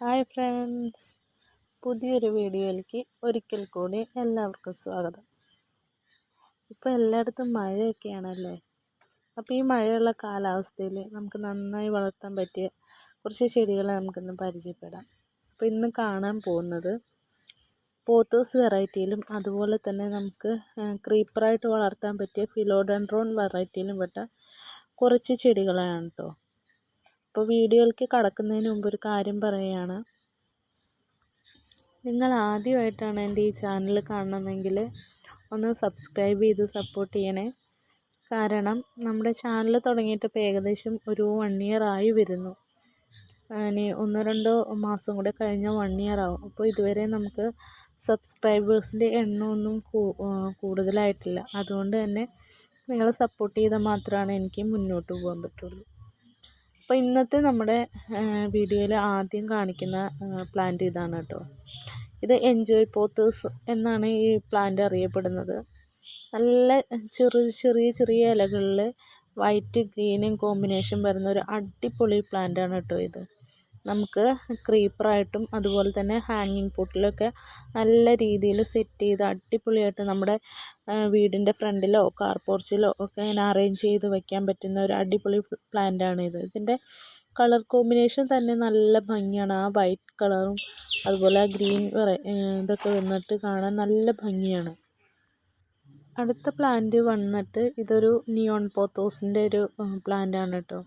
Hi friends. പുതിയൊരു വീഡിയോയിലേക്ക് ഒരിക്കൽ കൂടി എല്ലാവർക്കും സ്വാഗതം. ഇപ്പോൾ എല്ലായിടത്തും മഴയൊക്കെയാണല്ലേ? അപ്പോൾ ഈ മഴയുള്ള കാലാവസ്ഥയിൽ നമുക്ക് നന്നായി വളർത്താൻ പറ്റിയ കുറച്ച് ചെടികളെ നമുക്കിന്ന് പരിചയപ്പെടാം. അപ്പോൾ ഇന്ന് കാണാൻ പോകുന്നത് പോത്തോസ് വെറൈറ്റിയിലും അതുപോലെ തന്നെ നമുക്ക് ക്രീപ്പറായിട്ട് വളർത്താൻ പറ്റിയ ഫിലോഡൻഡ്രോൺ വെറൈറ്റിയിലും പെട്ട കുറച്ച് ചെടികളാണ് കേട്ടോ. അപ്പോൾ വീഡിയോയിലേക്ക് കടക്കുന്നതിന് മുമ്പ് ഒരു കാര്യം പറയുകയാണ് നിങ്ങൾ ആദ്യമായിട്ടാണ് എന്റെ ഈ ചാനൽ കാണണമെങ്കിൽ ഒന്ന് സബ്സ്ക്രൈബ് ചെയ്ത് സപ്പോർട്ട് ചെയ്യണേ. കാരണം നമ്മുടെ ചാനൽ തുടങ്ങിയിട്ട് ഇപ്പോൾ ഏകദേശം ഒരു വൺ ഇയർ ആയി വരുന്നു. ഇനി ഒന്നോ രണ്ടോ മാസം കൂടെ കഴിഞ്ഞാൽ വൺ ഇയർ ആവും. അപ്പോൾ ഇതുവരെ നമുക്ക് സബ്സ്ക്രൈബേഴ്സിന്റെ എണ്ണമൊന്നും കൂടുതലായിട്ടില്ല. അതുകൊണ്ട് തന്നെ നിങ്ങൾ സപ്പോർട്ട് ചെയ്താൽ മാത്രമാണ് എനിക്ക് മുന്നോട്ട് പോകാൻ പറ്റുള്ളൂ. അപ്പോൾ ഇന്നത്തെ നമ്മുടെ വീഡിയോയിൽ ആദ്യം കാണിക്കുന്ന പ്ലാന്റ് ഇതാണ് കേട്ടോ ഇത് എൻജോയ് പോത്തേഴ്സ് എന്നാണ് ഈ പ്ലാന്റ് അറിയപ്പെടുന്നത്. നല്ല ചെറിയ ചെറിയ ചെറിയ ഇലകളിൽ വൈറ്റ് ഗ്രീനും കോമ്പിനേഷൻ വരുന്ന ഒരു അടിപൊളി പ്ലാന്റാണ് കേട്ടോ ഇത്. നമുക്ക് ക്രീപ്പറായിട്ടും അതുപോലെ തന്നെ ഹാങ്ങിങ് പോട്ടിലൊക്കെ നല്ല രീതിയിൽ സെറ്റ് ചെയ്ത് അടിപൊളിയായിട്ട് നമ്മുടെ വീടിന്റെ ഫ്രണ്ടിലോ കാർ പോർച്ചിലോ ഒക്കെ ഇങ്ങനെ അറേഞ്ച് ചെയ്ത് വെക്കാൻ പറ്റുന്ന ഒരു അടിപൊളി പ്ലാന്റാണ് ഇത് ഇതിന്റെ കളർ കോമ്പിനേഷൻ തന്നെ നല്ല ഭംഗിയാണ്. ആ വൈറ്റ് കളറും അതുപോലെ ആ ഗ്രീൻ ഇതൊക്കെ വന്നിട്ട് കാണാൻ നല്ല ഭംഗിയാണ്. അടുത്ത പ്ലാന്റ് വന്നിട്ട് ഇതൊരു നിയോൺ പോത്തോസിന്റെ ഒരു പ്ലാന്റ് ആണ് കേട്ടോ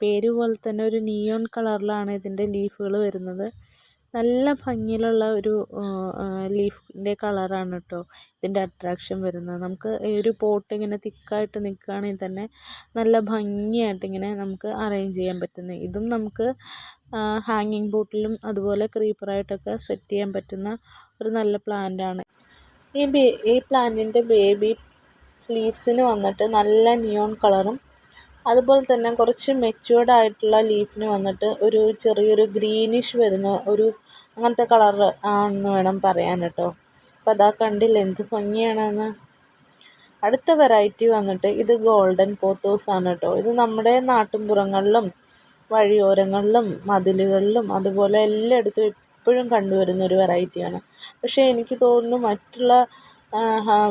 പേര് പോലെ തന്നെ ഒരു നിയോൺ കളറിലാണ് ഇതിന്റെ ലീഫുകൾ വരുന്നത്. നല്ല ഭംഗിയിലുള്ള ഒരു ലീഫിന്റെ കളറാണ് കേട്ടോ ഇതിന്റെ അട്രാക്ഷൻ വരുന്നത്. നമുക്ക് ഒരു പോട്ട് ഇങ്ങനെ തിക്കായിട്ട് നിൽക്കുകയാണെങ്കിൽ തന്നെ നല്ല ഭംഗിയായിട്ട് ഇങ്ങനെ നമുക്ക് അറേഞ്ച് ചെയ്യാൻ പറ്റുന്നത് ഇതും നമുക്ക് ഹാങ്ങിങ് ബോട്ടിലും അതുപോലെ ക്രീപ്പറായിട്ടൊക്കെ സെറ്റ് ചെയ്യാൻ പറ്റുന്ന ഒരു നല്ല പ്ലാന്റാണ് ഈ ബേ ഈ പ്ലാന്റിന്റെ ബേബി ലീവ്സിന് വന്നിട്ട് നല്ല നിയോൺ കളറും അതുപോലെ തന്നെ കുറച്ച് മെച്യൂർഡ് ആയിട്ടുള്ള ലീഫിന് വന്നിട്ട് ഒരു ചെറിയൊരു ഗ്രീനിഷ് വരുന്ന ഒരു അങ്ങനത്തെ കളർ ആണെന്ന് വേണം പറയാൻ കേട്ടോ. അപ്പോൾ അതാ കണ്ടില്ല എന്ത് ഭംഗിയാണെന്ന്. അടുത്ത വെറൈറ്റി വന്നിട്ട് ഇത് ഗോൾഡൻ പോത്തോസ് ആണ് കേട്ടോ. ഇത് നമ്മുടെ നാട്ടിൻപുറങ്ങളിലും വഴിയോരങ്ങളിലും മതിലുകളിലും അതുപോലെ എല്ലായിടത്തും എപ്പോഴും കണ്ടുവരുന്ന ഒരു വെറൈറ്റിയാണ് പക്ഷേ എനിക്ക് തോന്നുന്നു മറ്റുള്ള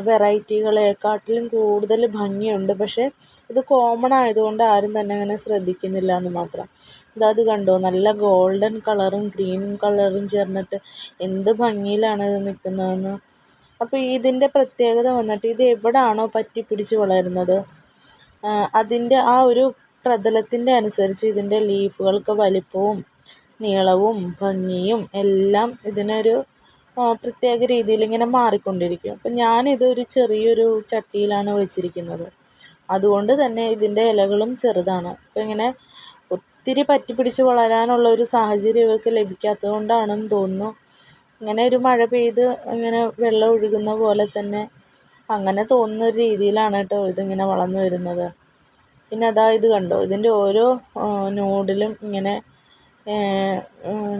വെറൈറ്റികളെക്കാട്ടിലും കൂടുതൽ ഭംഗിയുണ്ട്. പക്ഷേ ഇത് കോമൺ ആയതുകൊണ്ട് ആരും തന്നെ അങ്ങനെ ശ്രദ്ധിക്കുന്നില്ല എന്ന് മാത്രം. ഇതാ ഇത് കണ്ടോ? നല്ല ഗോൾഡൻ കളറും ഗ്രീൻ കളറും ചേർന്നിട്ട് എന്ത് ഭംഗിയിലാണ് ഇത് നിൽക്കുന്നതെന്ന്. അപ്പോൾ ഇതിന്റെ പ്രത്യേകത വന്നിട്ട് ഇത് എവിടാണോ പറ്റിപ്പിടിച്ച് വളരുന്നത്? അതിന്റെ ആ ഒരു പ്രതലത്തിന്റെ അനുസരിച്ച് ഇതിന്റെ ലീഫുകൾക്ക് വലിപ്പവും നീളവും ഭംഗിയും എല്ലാം ഇതിനൊരു പ്രത്യേക രീതിയിൽ ഇങ്ങനെ മാറിക്കൊണ്ടിരിക്കും. അപ്പം ഞാനിത് ഒരു ചെറിയൊരു ചട്ടിയിലാണ് വെച്ചിരിക്കുന്നത്. അതുകൊണ്ട് തന്നെ ഇതിന്റെ ഇലകളും ചെറുതാണ്. അപ്പം ഇങ്ങനെ ഒത്തിരി പറ്റി പിടിച്ച് വളരാനുള്ള ഒരു സാഹചര്യം ഇവർക്ക് ലഭിക്കാത്തത് കൊണ്ടാണെന്ന് തോന്നുന്നു. ഇങ്ങനെ ഒരു മഴ പെയ്ത് ഇങ്ങനെ വെള്ളം ഒഴുകുന്ന പോലെ തന്നെ അങ്ങനെ തോന്നുന്ന ഒരു രീതിയിലാണ് കേട്ടോ ഇതിങ്ങനെ വളർന്നു വരുന്നത്. പിന്നെ അതാ ഇത് കണ്ടോ? ഇതിന്റെ ഓരോ നോഡിലും ഇങ്ങനെ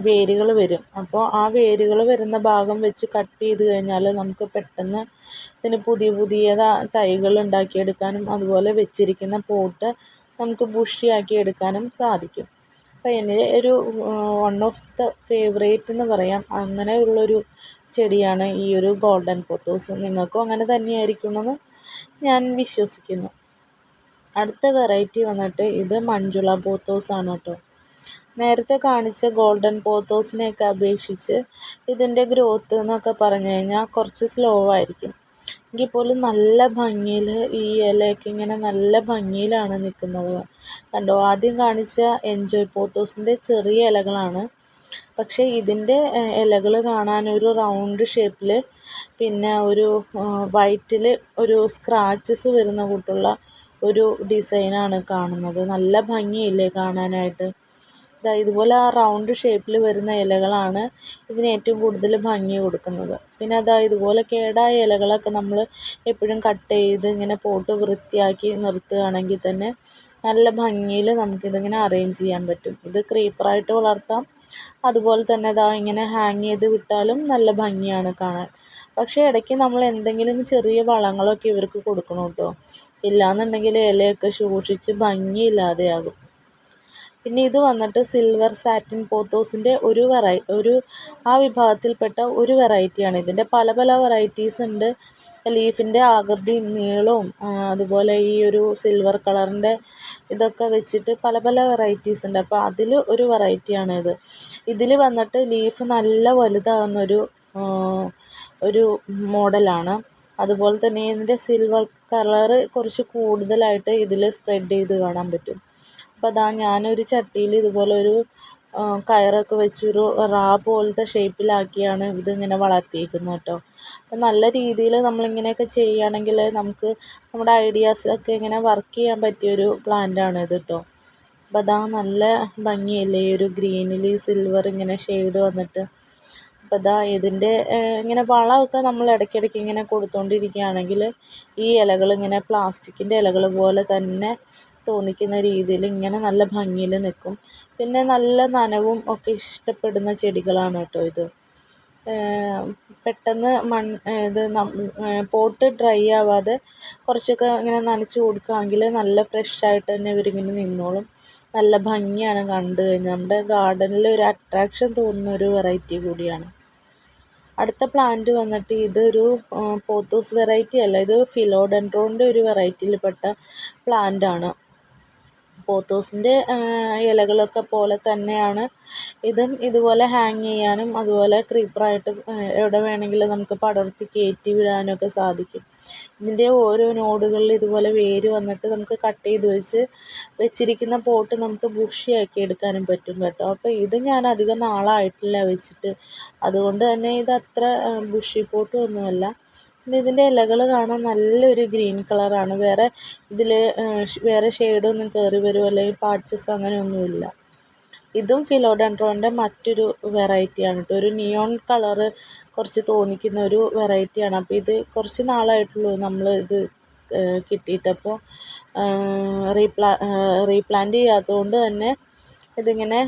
വേരുകൾ വരും. അപ്പോൾ ആ വേരുകൾ വരുന്ന ഭാഗം വെച്ച് കട്ട് ചെയ്ത് കഴിഞ്ഞാൽ നമുക്ക് പെട്ടെന്ന് ഇതിന് പുതിയ പുതിയ തൈകൾ ഉണ്ടാക്കിയെടുക്കാനും അതുപോലെ വെച്ചിരിക്കുന്ന പോട്ട് നമുക്ക് ബുഷിയാക്കി എടുക്കാനും സാധിക്കും. അപ്പോൾ എന്റെ ഒരു വൺ ഓഫ് ദ ഫേവറേറ്റ് എന്ന് പറയാം. അങ്ങനെ അങ്ങനെയുള്ളൊരു ചെടിയാണ് ഈ ഒരു ഗോൾഡൻ പോത്തോസ് നിങ്ങൾക്കും അങ്ങനെ തന്നെയായിരിക്കുമെന്ന് ഞാൻ വിശ്വസിക്കുന്നു. അടുത്ത വെറൈറ്റി വന്നിട്ട് ഇത് മഞ്ജുള ആണ് കേട്ടോ. നേരത്തെ കാണിച്ച ഗോൾഡൻ പോത്തോസിനെയൊക്കെ അപേക്ഷിച്ച് ഇതിന്റെ ഗ്രോത്ത് എന്നൊക്കെ പറഞ്ഞു കഴിഞ്ഞാൽ കുറച്ച് സ്ലോ ആയിരിക്കും. എങ്കിൽ പോലും നല്ല ഭംഗിയിൽ ഈ ഇലയൊക്കെ ഇങ്ങനെ നല്ല ഭംഗിയിലാണ് നിൽക്കുന്നത്. കണ്ടോ? ആദ്യം കാണിച്ച എൻജോയ് പോത്തോസിന്റെ ചെറിയ ഇലകളാണ്. പക്ഷേ ഇതിന്റെ ഇലകൾ കാണാൻ ഒരു റൗണ്ട് ഷേപ്പിൽ പിന്നെ ഒരു വൈറ്റിൽ ഒരു സ്ക്രാച്ചസ് വരുന്ന കൂട്ടുള്ള ഒരു ഡിസൈനാണ് കാണുന്നത്. നല്ല ഭംഗിയില്ലേ കാണാനായിട്ട്? ഇതുപോലെ ആ റൗണ്ട് ഷേപ്പിൽ വരുന്ന ഇലകളാണ് ഇതിന് ഏറ്റവും കൂടുതൽ ഭംഗി കൊടുക്കുന്നത്. പിന്നെ അതാ ഇതുപോലെ കേടായ ഇലകളൊക്കെ നമ്മൾ എപ്പോഴും കട്ട് ചെയ്ത് ഇങ്ങനെ പോട്ട് വൃത്തിയാക്കി നിർത്തുകയാണെങ്കിൽ തന്നെ നല്ല ഭംഗിയിൽ നമുക്കിതിങ്ങനെ അറേഞ്ച് ചെയ്യാൻ പറ്റും. ഇത് ക്രീപ്പറായിട്ട് വളർത്താം. അതുപോലെ തന്നെ ഇതാ ഇങ്ങനെ ഹാങ് ചെയ്ത് വിട്ടാലും നല്ല ഭംഗിയാണ് കാണാൻ. പക്ഷേ ഇടയ്ക്ക് നമ്മൾ എന്തെങ്കിലും ചെറിയ വളങ്ങളൊക്കെ ഇവർക്ക് കൊടുക്കണം കേട്ടോ. ഇല്ലാന്നുണ്ടെങ്കിൽ ഇലയൊക്കെ ശോഷിച്ച് ഭംഗിയില്ലാതെയാകും. പിന്നെ ഇത് വന്നിട്ട് സിൽവർ സാറ്റിൻ പോത്തോസിന്റെ ഒരു വെറൈ ഒരു ആ വിഭാഗത്തിൽപ്പെട്ട ഒരു വെറൈറ്റിയാണ് ഇതിന്റെ പല പല വെറൈറ്റീസ് ഉണ്ട്. ലീഫിന്റെ ആകൃതിയും നീളവും അതുപോലെ ഈ ഒരു സിൽവർ കളറിന്റെ ഇതൊക്കെ വെച്ചിട്ട് പല പല വെറൈറ്റീസ് ഉണ്ട്. അപ്പോൾ അതിൽ ഒരു വെറൈറ്റിയാണ് ഇത്. ഇതിൽ വന്നിട്ട് ലീഫ് നല്ല വലുതാകുന്നൊരു ഒരു മോഡലാണ് അതുപോലെ തന്നെ ഇതിന്റെ സിൽവർ കളറ് കുറച്ച് കൂടുതലായിട്ട് ഇതിൽ സ്പ്രെഡ് ചെയ്ത് കാണാൻ പറ്റും. അപ്പോൾ അതാ ഞാനൊരു ചട്ടിയിൽ ഇതുപോലെ ഒരു കയറൊക്കെ വെച്ചൊരു റാ പോലത്തെ ഷേപ്പിലാക്കിയാണ് ഇതിങ്ങനെ വളർത്തിയിരിക്കുന്നത് കേട്ടോ. അപ്പം നല്ല രീതിയിൽ നമ്മളിങ്ങനെയൊക്കെ ചെയ്യുകയാണെങ്കിൽ നമുക്ക് നമ്മുടെ ഐഡിയാസൊക്കെ ഇങ്ങനെ വർക്ക് ചെയ്യാൻ പറ്റിയൊരു പ്ലാന്റാണ് ഇത് കേട്ടോ. അപ്പോൾ അതാ നല്ല ഭംഗിയല്ലേ ഈ ഒരു ഗ്രീനിൽ സിൽവർ ഇങ്ങനെ ഷെയ്ഡ് വന്നിട്ട്. അപ്പോൾ അതാ ഇതിന്റെ ഇങ്ങനെ വളമൊക്കെ നമ്മൾ ഇടയ്ക്കിടയ്ക്ക് ഇങ്ങനെ കൊടുത്തുകൊണ്ടിരിക്കുകയാണെങ്കിൽ ഈ ഇലകൾ ഇങ്ങനെ പ്ലാസ്റ്റിക്കിന്റെ ഇലകൾ പോലെ തന്നെ തോന്നിക്കുന്ന രീതിയിൽ ഇങ്ങനെ നല്ല ഭംഗിയിൽ നിൽക്കും. പിന്നെ നല്ല നനവും ഒക്കെ ഇഷ്ടപ്പെടുന്ന ചെടികളാണ് കേട്ടോ ഇത്. പെട്ടെന്ന് മൺ ഇത് പോട്ട് ഡ്രൈ ആവാതെ കുറച്ചൊക്കെ ഇങ്ങനെ നനച്ച് കൊടുക്കുകയാണെങ്കിൽ നല്ല ഫ്രഷ് ആയിട്ട് തന്നെ ഇവരിങ്ങനെ നിന്നോളും. നല്ല ഭംഗിയാണ് കണ്ടു കഴിഞ്ഞാൽ. നമ്മുടെ ഗാർഡനിൽ ഒരു അട്രാക്ഷൻ തോന്നുന്ന ഒരു വെറൈറ്റി കൂടിയാണ്. അടുത്ത പ്ലാന്റ് വന്നിട്ട് ഇതൊരു പോത്തോസ് വെറൈറ്റി അല്ല. ഇത് ഫിലോഡെൻഡ്രോണിന്റെ ഒരു വെറൈറ്റിയിൽപ്പെട്ട പ്ലാന്റ് ആണ് പോത്തോസിന്റെ ഇലകളൊക്കെ പോലെ തന്നെയാണ്. ഇതും ഇതുപോലെ ഹാങ് ചെയ്യാനും അതുപോലെ ക്രീപ്പറായിട്ട് എവിടെ വേണമെങ്കിലും നമുക്ക് പടർത്തി കയറ്റി വിടാനൊക്കെ സാധിക്കും. ഇതിന്റെ ഓരോ നോഡുകളിൽ ഇതുപോലെ വേര് വന്നിട്ട് നമുക്ക് കട്ട് ചെയ്ത് വെച്ച് വെച്ചിരിക്കുന്ന പോട്ട് നമുക്ക് ബുഷിയാക്കി എടുക്കാനും പറ്റും കേട്ടോ. അപ്പോൾ ഇത് ഞാൻ അധികം നാളായിട്ടില്ല വെച്ചിട്ട്. അതുകൊണ്ട് തന്നെ ഇത് അത്ര ബുഷി പോട്ടും ഒന്നുമല്ല. പിന്നെ ഇതിന്റെ ഇലകൾ കാണാൻ നല്ലൊരു ഗ്രീൻ കളറാണ്. വേറെ ഇതിൽ വേറെ ഷെയ്ഡൊന്നും കയറി വരുമോ അല്ലെങ്കിൽ പാച്ചസോ അങ്ങനെയൊന്നുമില്ല. ഇതും ഫിലോഡെൻഡ്രോണിന്റെ മറ്റൊരു വെറൈറ്റിയാണ് കേട്ടോ ഒരു നിയോൺ കളറ് കുറച്ച് തോന്നിക്കുന്ന ഒരു വെറൈറ്റിയാണ്. അപ്പോൾ ഇത് കുറച്ച് നാളായിട്ടുള്ളൂ നമ്മൾ ഇത് കിട്ടിയിട്ടപ്പോൾ റീപ്ലാ റീപ്ലാന്റ് ചെയ്യാത്തതുകൊണ്ട് തന്നെ ഇതിങ്ങനെ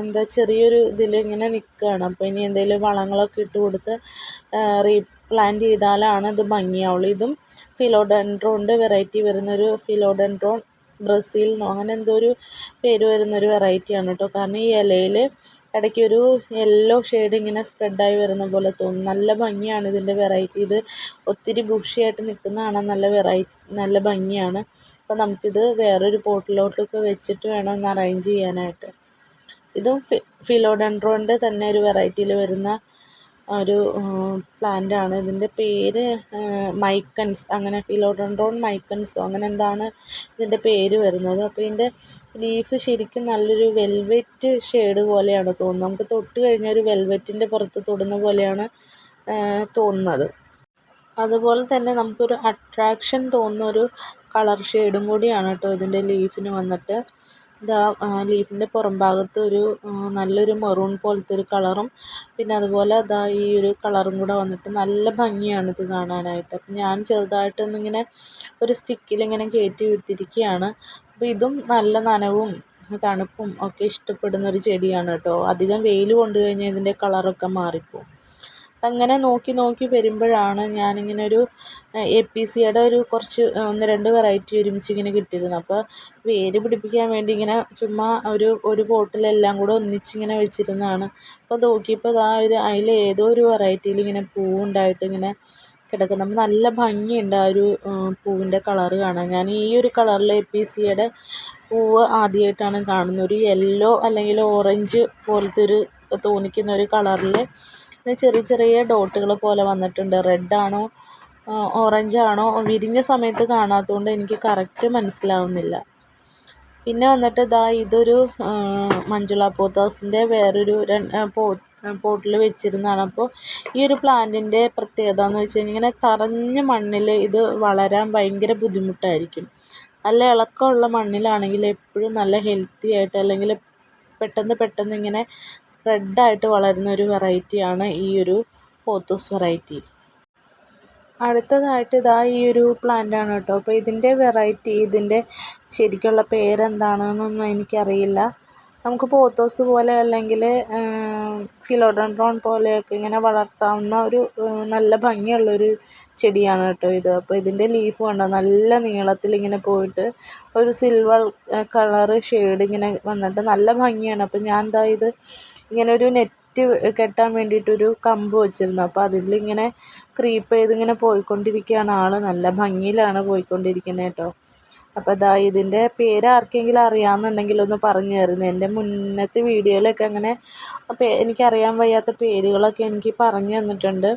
എന്താ ചെറിയൊരു ഇതിലിങ്ങനെ നിൽക്കുകയാണ് അപ്പോൾ ഇനി എന്തെങ്കിലും വളങ്ങളൊക്കെ ഇട്ട് കൊടുത്ത് റീപ്ലാന്റ് ചെയ്താലാണ് ഇത് ഭംഗിയാവുള്ളൂ. ഇതും ഫിലോഡെൻഡ്രോണിന്റെ വെറൈറ്റി വരുന്നൊരു ഫിലോഡെൻഡ്രോൺ ബ്രസീലിനോ അങ്ങനെ എന്തോ ഒരു പേര് വരുന്നൊരു വെറൈറ്റിയാണ് കേട്ടോ. കാരണം ഈ ഇലയിൽ ഇടയ്ക്ക് ഒരു യെല്ലോ ഷെയ്ഡ് ഇങ്ങനെ സ്പ്രെഡായി വരുന്ന പോലെ തോന്നും. നല്ല ഭംഗിയാണ് ഇതിന്റെ വെറൈറ്റി. ഇത് ഒത്തിരി ബുഷിയായിട്ട് നിൽക്കുന്ന കാണാൻ നല്ല വെറൈറ്റി നല്ല ഭംഗിയാണ്. അപ്പോൾ നമുക്കിത് വേറൊരു പോട്ടിലോട്ടൊക്കെ വെച്ചിട്ട് വേണം ഒന്ന് അറേഞ്ച് ചെയ്യാനായിട്ട്. ഇതും ഫി ഫിലോഡെൻഡ്രോണിന്റെ തന്നെ ഒരു വെറൈറ്റിയിൽ വരുന്ന ഒരു പ്ലാന്റ് ആണ്. ഇതിന്റെ പേര് മൈക്കൻസ് അങ്ങനെ ഫിലോഡെൻഡ്രോൺ മൈക്കൻസോ അങ്ങനെ എന്താണ് ഇതിന്റെ പേര് വരുന്നത്. അപ്പോൾ ഇതിന്റെ ലീഫ് ശരിക്കും നല്ലൊരു വെൽവെറ്റ് ഷെയ്ഡ് പോലെയാണ് തോന്നുന്നത്. നമുക്ക് തൊട്ട് കഴിഞ്ഞാൽ ഒരു വെൽവെറ്റിന്റെ പുറത്ത് തൊടുന്ന പോലെയാണ് തോന്നുന്നത്. അതുപോലെ തന്നെ നമുക്കൊരു അട്രാക്ഷൻ തോന്നുന്ന ഒരു കളർ ഷെയ്ഡും കൂടിയാണ് കേട്ടോ ഇതിന്റെ ലീഫിന് വന്നിട്ട്. ഇതാ ലീഫിന്റെ പുറം ഭാഗത്ത് ഒരു നല്ലൊരു മെറൂൺ പോലത്തെ ഒരു കളറും പിന്നെ അതുപോലെ ദാ ഈ ഒരു കളറും കൂടെ വന്നിട്ട് നല്ല ഭംഗിയാണ് ഇത് കാണാനായിട്ട്. അപ്പം ഞാൻ ചെറുതായിട്ടൊന്നിങ്ങനെ ഒരു സ്റ്റിക്കിൽ ഇങ്ങനെ കയറ്റി വിട്ടിരിക്കുകയാണ്. അപ്പോൾ ഇതും നല്ല നനവും തണുപ്പും ഒക്കെ ഇഷ്ടപ്പെടുന്ന ഒരു ചെടിയാണ് കേട്ടോ. അധികം വെയിൽ കൊണ്ടു കഴിഞ്ഞാൽ ഇതിന്റെ കളറൊക്കെ മാറിപ്പോവും. അങ്ങനെ നോക്കി നോക്കി വരുമ്പോഴാണ് ഞാനിങ്ങനെ ഒരു എ പി സിയുടെ ഒരു കുറച്ച് ഒന്ന് രണ്ട് വെറൈറ്റി ഒരുമിച്ച് ഇങ്ങനെ കിട്ടിയിരുന്നു അപ്പോൾ വേര് പിടിപ്പിക്കാൻ വേണ്ടി ഇങ്ങനെ ചുമ്മാ ഒരു ഒരു പോട്ടിലെല്ലാം കൂടെ ഒന്നിച്ചിങ്ങനെ വെച്ചിരുന്നതാണ്. അപ്പോൾ നോക്കിയപ്പോൾ ആ ഒരു അതിൽ ഏതോ ഒരു വെറൈറ്റിയിൽ ഇങ്ങനെ പൂവുണ്ടായിട്ട് ഇങ്ങനെ കിടക്കുന്നു. നല്ല ഭംഗിയുണ്ട് ആ ഒരു പൂവിന്റെ കളറ് കാണാൻ. ഞാൻ ഈ ഒരു കളറിൽ എ പി സിയുടെ പൂവ് ആദ്യമായിട്ടാണ് കാണുന്നത്. ഒരു യെല്ലോ അല്ലെങ്കിൽ ഓറഞ്ച് പോലത്തെ ഒരു തോന്നിക്കുന്ന ഒരു കളറിൽ പിന്നെ ചെറിയ ചെറിയ ഡോട്ടുകൾ പോലെ വന്നിട്ടുണ്ട്. റെഡ് ആണോ ഓറഞ്ച് ആണോ വിരിഞ്ഞ സമയത്ത് കാണാത്തതുകൊണ്ട് എനിക്ക് കറക്റ്റ് മനസ്സിലാവുന്നില്ല. പിന്നെ വന്നിട്ട് ഇതാ ഇതൊരു മഞ്ജുള പോത്തോസിന്റെ വേറൊരു പോ പോട്ടിൽ വെച്ചിരുന്നതാണ്. അപ്പോൾ ഈ ഒരു പ്ലാന്റിന്റെ പ്രത്യേകത എന്ന് വെച്ച് ഇങ്ങനെ തറഞ്ഞ മണ്ണിൽ ഇത് വളരാൻ ഭയങ്കര ബുദ്ധിമുട്ടായിരിക്കും. നല്ല ഇളക്കമുള്ള മണ്ണിലാണെങ്കിൽ എപ്പോഴും നല്ല ഹെൽത്തി ആയിട്ട് അല്ലെങ്കിൽ പെട്ടെന്ന് പെട്ടെന്ന് ഇങ്ങനെ സ്പ്രെഡായിട്ട് വളരുന്ന ഒരു വെറൈറ്റിയാണ് ഈ ഒരു പോത്തൂസ് വെറൈറ്റി അടുത്തതായിട്ട് ഇതാ ഈ ഒരു പ്ലാന്റ് ആണ് കേട്ടോ. അപ്പോൾ ഇതിന്റെ വെറൈറ്റി ഇതിന്റെ ശരിക്കുള്ള പേരെന്താണെന്നൊന്നും എനിക്കറിയില്ല. നമുക്ക് പോത്തോസ് പോലെ അല്ലെങ്കിൽ ഫിലോഡെൻഡ്രോൺ പോലെയൊക്കെ ഇങ്ങനെ വളർത്താവുന്ന ഒരു നല്ല ഭംഗിയുള്ളൊരു ചെടിയാണ് കേട്ടോ ഇത്. അപ്പോൾ ഇതിന്റെ ലീഫ് കണ്ടോ? നല്ല നീളത്തിൽ ഇങ്ങനെ പോയിട്ട് ഒരു സിൽവർ കളറ് ഷെയ്ഡ് ഇങ്ങനെ വന്നിട്ട് നല്ല ഭംഗിയാണ്. അപ്പോൾ ഞാൻ എന്താ ഇത് ഇങ്ങനെ ഒരു നെറ്റ് കെട്ടാൻ വേണ്ടിയിട്ടൊരു കമ്പ് വെച്ചിരുന്നു. അപ്പോൾ അതിലിങ്ങനെ ക്രീപ്പ് ചെയ്ത് ഇങ്ങനെ പോയിക്കൊണ്ടിരിക്കുകയാണ് ആൾ നല്ല ഭംഗിയിലാണ് പോയിക്കൊണ്ടിരിക്കുന്നത് കേട്ടോ. അപ്പോൾ ഇതാ ഇതിന്റെ പേര് ആർക്കെങ്കിലും അറിയാമെന്നുണ്ടെങ്കിൽ ഒന്ന് പറഞ്ഞു തരുന്നു. എന്റെ മുന്നത്തെ വീഡിയോയിലൊക്കെ അങ്ങനെ എനിക്കറിയാൻ വയ്യാത്ത പേരുകളൊക്കെ എനിക്ക് പറഞ്ഞു തന്നിട്ടുണ്ട്.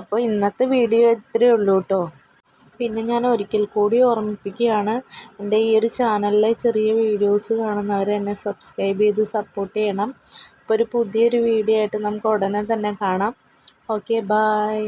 അപ്പോൾ ഇന്നത്തെ വീഡിയോ ഇത്രയേ ഉള്ളൂ കേട്ടോ. പിന്നെ ഞാൻ ഒരിക്കൽ കൂടി ഓർമ്മിപ്പിക്കുകയാണ് എന്റെ ഈ ഒരു ചാനലിലെ ചെറിയ വീഡിയോസ് കാണുന്നവർ എന്നെ സബ്സ്ക്രൈബ് ചെയ്ത് സപ്പോർട്ട് ചെയ്യണം. അപ്പോൾ ഒരു പുതിയൊരു വീഡിയോ ആയിട്ട് നമുക്ക് ഉടനെ തന്നെ കാണാം. Okay bye